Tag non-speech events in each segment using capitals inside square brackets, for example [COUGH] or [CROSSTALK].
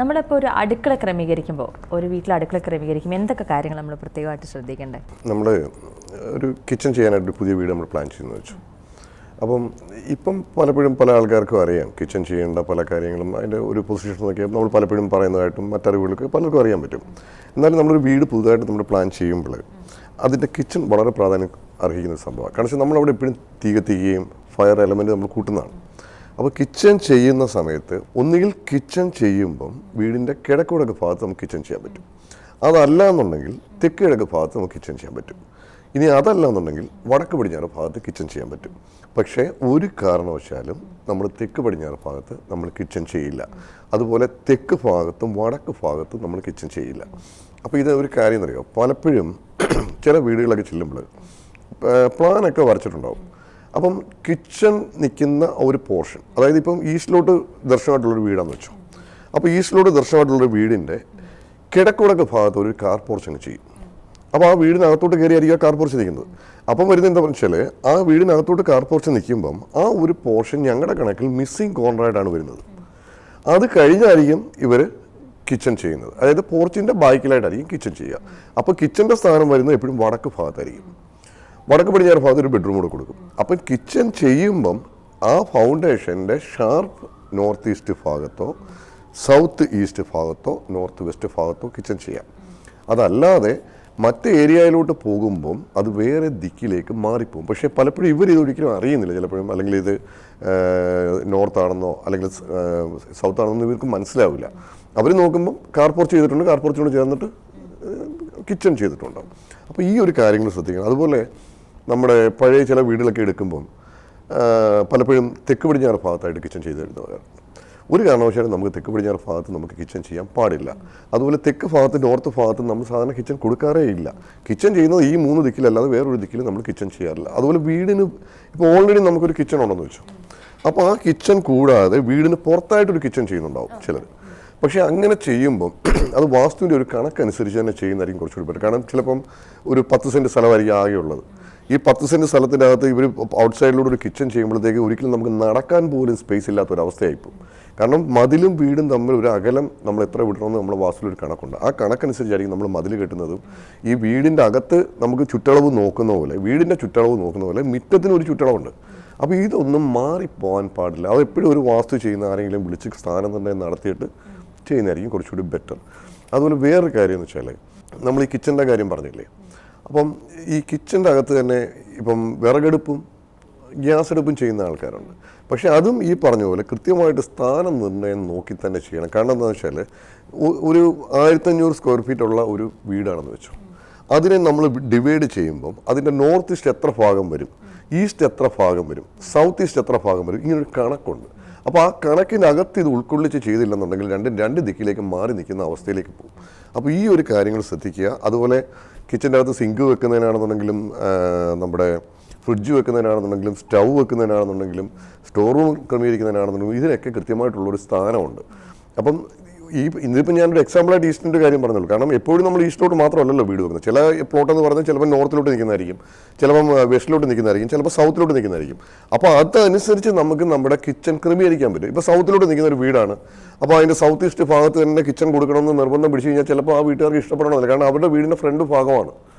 നമ്മളിപ്പോൾ ഒരു അടുക്കള ക്രമീകരിക്കുമ്പോൾ ഒരു വീട്ടിൽ അടുക്കള ക്രമീകരിക്കുമ്പോൾ എന്തൊക്കെ കാര്യങ്ങൾ നമ്മൾ പ്രത്യേകമായിട്ട് ശ്രദ്ധിക്കേണ്ടത് നമ്മൾ ഒരു കിച്ചൺ ചെയ്യാനായിട്ട് പുതിയ വീട് നമ്മൾ പ്ലാൻ ചെയ്യുന്നു വെച്ചു. അപ്പം ഇപ്പം പലപ്പോഴും പല ആൾക്കാർക്കും അറിയാം കിച്ചൺ ചെയ്യേണ്ട പല കാര്യങ്ങളും അതിന്റെ ഒരു പൊസിഷൻ നോക്കിയാൽ നമ്മൾ പലപ്പോഴും പറയുന്നതായിട്ടും മറ്ററിവുകളൊക്കെ പലർക്കും അറിയാൻ പറ്റും. എന്നാലും നമ്മളൊരു വീട് പുതുതായിട്ട് നമ്മൾ പ്ലാൻ ചെയ്യുമ്പോൾ അതിന്റെ കിച്ചൺ വളരെ പ്രാധാന്യം അർഹിക്കുന്ന സംഭവമാണ്. കാരണം വെച്ചാൽ നമ്മളവിടെ എപ്പോഴും തീ കത്തിക്കുകയും ഫയർ എലമെന്റ് നമ്മൾ കൂട്ടുന്നതാണ്. അപ്പോൾ കിച്ചൺ ചെയ്യുന്ന സമയത്ത് ഒന്നുകിൽ കിച്ചൺ ചെയ്യുമ്പം വീടിന്റെ കിഴക്കുകിഴക്ക് ഭാഗത്ത് നമുക്ക് കിച്ചൺ ചെയ്യാൻ പറ്റും. അതല്ല എന്നുണ്ടെങ്കിൽ തെക്ക് കിഴക്ക് ഭാഗത്ത് നമുക്ക് കിച്ചൺ ചെയ്യാൻ പറ്റും. ഇനി അതല്ല എന്നുണ്ടെങ്കിൽ വടക്ക് പടിഞ്ഞാറ് ഭാഗത്ത് കിച്ചൺ ചെയ്യാൻ പറ്റും. പക്ഷേ ഒരു കാരണവശാലും നമ്മൾ തെക്ക് പടിഞ്ഞാറ് ഭാഗത്ത് നമ്മൾ കിച്ചൺ ചെയ്യില്ല. അതുപോലെ തെക്ക് ഭാഗത്തും വടക്ക് ഭാഗത്തും നമ്മൾ കിച്ചൺ ചെയ്യില്ല. അപ്പോൾ ഇത് ഒരു കാര്യം എന്നറിയോ പലപ്പോഴും [CLEARS THROAT] ചില വീടുകളൊക്കെ ചെല്ലുമ്പോൾ പ്ലാനൊക്കെ വരച്ചിട്ടുണ്ടാവും. അപ്പം കിച്ചൺ നിൽക്കുന്ന ഒരു പോർഷൻ അതായത് ഇപ്പം ഈസ്റ്റിലോട്ട് ദർശനമായിട്ടുള്ളൊരു വീടാന്ന് വെച്ചു. അപ്പോൾ ഈസ്റ്റിലോട്ട് ദർശനമായിട്ടുള്ളൊരു വീടിന്റെ കിഴക്കുടക്ക് ഭാഗത്ത് ഒരു കാർ പോർച്ച് അങ്ങ് ചെയ്യും. അപ്പോൾ ആ വീടിനകത്തോട്ട് കയറിയായിരിക്കും ആ കാർ പോർച്ച് നിൽക്കുന്നത്. അപ്പം വരുന്നത് എന്താ വെച്ചാൽ ആ വീടിനകത്തോട്ട് കാർ പോർച്ച് നിൽക്കുമ്പം ആ ഒരു പോർഷൻ ഞങ്ങളുടെ കണക്കിൽ മിസ്സിങ് കോർണറായിട്ടാണ് വരുന്നത്. അത് കഴിഞ്ഞായിരിക്കും ഇവർ കിച്ചൺ ചെയ്യുന്നത്. അതായത് പോർച്ചിന്റെ ബാക്കിലായിട്ടായിരിക്കും കിച്ചൺ ചെയ്യുക. അപ്പോൾ കിച്ചന്റെ സ്ഥാനം വരുന്നത് എപ്പോഴും വടക്ക് ഭാഗത്തായിരിക്കും. വടക്ക് പടിഞ്ഞാറ് ഭാഗത്ത് ഒരു ബെഡ്റൂം കൂടെ കൊടുക്കും. അപ്പം കിച്ചൺ ചെയ്യുമ്പം ആ ഫൗണ്ടേഷന്റെ ഷാർപ്പ് നോർത്ത് ഈസ്റ്റ് ഭാഗത്തോ സൗത്ത് ഈസ്റ്റ് ഭാഗത്തോ നോർത്ത് വെസ്റ്റ് ഭാഗത്തോ കിച്ചൺ ചെയ്യാം. അതല്ലാതെ മറ്റ് ഏരിയയിലോട്ട് പോകുമ്പം അത് വേറെ ദിക്കിലേക്ക് മാറിപ്പോകും. പക്ഷേ പലപ്പോഴും ഇവർ ഇതൊരിക്കലും അറിയുന്നില്ല. ചിലപ്പോഴും അല്ലെങ്കിൽ ഇത് നോർത്ത് ആണെന്നോ അല്ലെങ്കിൽ സൗത്ത് ആണെന്നോ ഇവർക്ക് മനസ്സിലാവില്ല. അവർ നോക്കുമ്പം കാർപോർച്ച് ചെയ്തിട്ടുണ്ട് കാർപോർച്ചിനോട് ചേർന്നിട്ട് കിച്ചൺ ചെയ്തിട്ടുണ്ട് അപ്പോൾ ഈ ഒരു കാര്യങ്ങൾ ശ്രദ്ധിക്കണം. അതുപോലെ നമ്മുടെ പഴയ ചില വീടുകളൊക്കെ എടുക്കുമ്പം പലപ്പോഴും തെക്ക് പടിഞ്ഞാറ് ഭാഗത്തായിട്ട് കിച്ചൺ ചെയ്ത് തരുന്നവരാണ് ഒരു കാരണവശാലും നമുക്ക് തെക്ക് പടിഞ്ഞാറ് ഭാഗത്ത് നമുക്ക് കിച്ചൺ ചെയ്യാൻ പാടില്ല. അതുപോലെ തെക്ക് ഭാഗത്ത് നോർത്ത് ഭാഗത്ത് നമ്മൾ സാധാരണ കിച്ചൺ കൊടുക്കാറേ ഇല്ല. കിച്ചൺ ചെയ്യുന്നത് ഈ മൂന്ന് ദിക്കിലല്ലാതെ വേറൊരു ദിക്കിൽ നമ്മൾ കിച്ചൺ ചെയ്യാറില്ല. അതുപോലെ വീടിന് ഇപ്പോൾ ഓൾറെഡി നമുക്കൊരു കിച്ചൺ ഉണ്ടെന്ന് വെച്ചു. അപ്പോൾ ആ കിച്ചൺ കൂടാതെ വീടിന് പുറത്തായിട്ടൊരു കിച്ചൺ ചെയ്യുന്നുണ്ടാവും ചിലർ പക്ഷേ അങ്ങനെ ചെയ്യുമ്പം [CLEARS THROAT] അത് വാസ്തുവിന്റെ ഒരു കണക്കനുസരിച്ച് തന്നെ ചെയ്യുന്നതായിരിക്കും കുറച്ചുകൂടി ബെറ്റർ. കാരണം ചിലപ്പം ഒരു പത്ത് സെന്റ് സ്ഥലമായിരിക്കും ആകെ ഉള്ളത് ഈ പത്ത് സെന്റ് സ്ഥലത്തിന്റെ അകത്ത് ഇവർ ഔട്ട് സൈഡിലൂടെ ഒരു കിച്ചൺ ചെയ്യുമ്പോഴത്തേക്ക് ഒരിക്കലും നമുക്ക് നടക്കാൻ പോലും സ്പേസ് ഇല്ലാത്ത ഒരു അവസ്ഥയായിപ്പോൾ കാരണം മതിലും വീടും തമ്മിൽ ഒരു അകലം നമ്മൾ എത്ര വിടണമെന്ന് നമ്മൾ വാസ്തുവിൽ ഒരു കണക്കുണ്ട്. ആ കണക്കനുസരിച്ചായിരിക്കും നമ്മൾ മതിൽ കെട്ടുന്നതും. ഈ വീടിന്റെ അകത്ത് നമുക്ക് ചുറ്റളവ് നോക്കുന്ന പോലെ വീടിന്റെ ചുറ്റളവ് നോക്കുന്ന പോലെ മിറ്റത്തിന് ഒരു ചുറ്റളവുണ്ട്. അപ്പോൾ ഇതൊന്നും മാറിപ്പോകാൻ പാടില്ല. അത് എപ്പോഴും ഒരു വാസ്തു ചെയ്യുന്ന ആരെങ്കിലും വിളിച്ച് സ്ഥാനം തന്നെ നടത്തിയിട്ട് ചെയ്യുന്നതായിരിക്കും കുറച്ചുകൂടി ബെറ്റർ അതുപോലെ വേറൊരു കാര്യം എന്ന് വെച്ചാൽ നമ്മൾ ഈ കിച്ചന്റെ കാര്യം പറഞ്ഞില്ലേ? അപ്പം ഈ കിച്ചന്റെ അകത്ത് തന്നെ ഇപ്പം വിറകടുപ്പും ഗ്യാസ് അടുപ്പും ചെയ്യുന്ന ആൾക്കാരുണ്ട്. പക്ഷെ അതും ഈ പറഞ്ഞ പോലെ കൃത്യമായിട്ട് സ്ഥാനം നിർണയം നോക്കി തന്നെ ചെയ്യണം. കാരണം എന്താണെന്ന് വെച്ചാൽ ഒരു ആയിരത്തഞ്ഞൂറ് സ്ക്വയർ ഫീറ്റ് ഉള്ള ഒരു വീടാണെന്ന് വെച്ചു. അതിനെ നമ്മൾ ഡിവൈഡ് ചെയ്യുമ്പം അതിന്റെ നോർത്ത് ഈസ്റ്റ് എത്ര ഭാഗം വരും? ഈസ്റ്റ് എത്ര ഭാഗം വരും? സൗത്ത് ഈസ്റ്റ് എത്ര ഭാഗം വരും? ഇങ്ങനൊരു കണക്കുണ്ട്. അപ്പോൾ ആ കണക്കിനകത്ത് ഇത് ഉൾക്കൊള്ളിച്ച് ചെയ്തില്ലെന്നുണ്ടെങ്കിൽ രണ്ടും രണ്ട് ദിക്കിലേക്ക് മാറി നിൽക്കുന്ന അവസ്ഥയിലേക്ക് പോകും. അപ്പോൾ ഈ ഒരു കാര്യങ്ങൾ ശ്രദ്ധിക്കുക. അതുപോലെ കിച്ചന്റെ അകത്ത് സിങ്ക് വെക്കുന്നതിനാണെന്നുണ്ടെങ്കിലും നമ്മുടെ ഫ്രിഡ്ജ് വെക്കുന്നതിനാണെന്നുണ്ടെങ്കിലും സ്റ്റൗ വെക്കുന്നതിനാണെന്നുണ്ടെങ്കിലും സ്റ്റോർ റൂം ക്രമീകരിക്കുന്നതിനാണെന്നുണ്ടെങ്കിലും ഇതിനൊക്കെ കൃത്യമായിട്ടുള്ളൊരു സ്ഥാനമുണ്ട്. അപ്പം ഈ ഇന്നിപ്പോൾ ഞാനൊരു എക്സാമ്പിളായിട്ട് ഈസ്റ്റിന്റെ കാര്യം പറഞ്ഞുള്ളൂ. കാരണം എപ്പോഴും നമ്മൾ ഈസ്റ്റിലോട്ട് മാത്രമല്ലല്ലോ വീട് വെക്കുന്നത്. ചില പ്ലോട്ട് എന്ന് പറഞ്ഞാൽ ചിലപ്പോൾ നോർത്തിലോട്ട് നിൽക്കുന്നതായിരിക്കും. ചിലപ്പം വെസ്റ്റിലോട്ട് നിൽക്കുന്നതായിരിക്കും. ചിലപ്പോൾ സൗത്തിലോട്ട് നിൽക്കുന്നതായിരിക്കും. അപ്പോൾ അതനുസരിച്ച് നമുക്ക് നമ്മുടെ കിച്ചൺ ക്രമീകരിക്കാൻ പറ്റും. ഇപ്പോൾ സൗത്തിലോട്ട് നിൽക്കുന്ന ഒരു വീടാണ്. അപ്പോൾ അതിന്റെ സൗത്ത് ഈസ്റ്റ് ഭാഗത്ത് തന്നെ കിച്ചൺ കൊടുക്കണമെന്ന് നിർബന്ധം പിടിച്ചു കഴിഞ്ഞാൽ ചിലപ്പോൾ ആ വീട്ടുകാർക്ക് ഇഷ്ടപ്പെടണമെന്നില്ല. കാരണം അവരുടെ വീടിന്റെ ഫ്രണ്ട് ഭാഗമാണ്.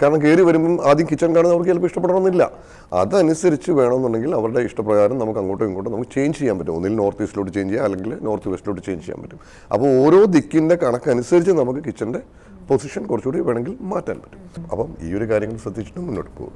കാരണം കയറി വരുമ്പം ആദ്യം കിച്ചൺ കാണുന്നത് അവർക്ക് ചിലപ്പോൾ ഇഷ്ടപ്പെടണമെന്നില്ല. അതനുസരിച്ച് വേണമെന്നുണ്ടെങ്കിൽ അവരുടെ ഇഷ്ടപ്രകാരം നമുക്ക് അങ്ങോട്ടും ഇങ്ങോട്ടും നമുക്ക് ചേഞ്ച് ചെയ്യാൻ പറ്റും. ഒന്നിൽ നോർത്ത് ഈസ്റ്റിലോട്ട് ചേഞ്ച് ചെയ്യാം അല്ലെങ്കിൽ നോർത്ത് വെസ്റ്റിലോട്ട് ചേഞ്ച് ചെയ്യാൻ പറ്റും. അപ്പോൾ ഓരോ ദിക്കിന്റെ കണക്കനുസരിച്ച് നമുക്ക് കിച്ചന്റെ പൊസിഷൻ കുറച്ചുകൂടി വേണമെങ്കിൽ മാറ്റാൻ പറ്റും. അപ്പം ഈ ഒരു കാര്യങ്ങൾ ശ്രദ്ധിച്ചിട്ട് മുന്നോട്ട് പോവുക.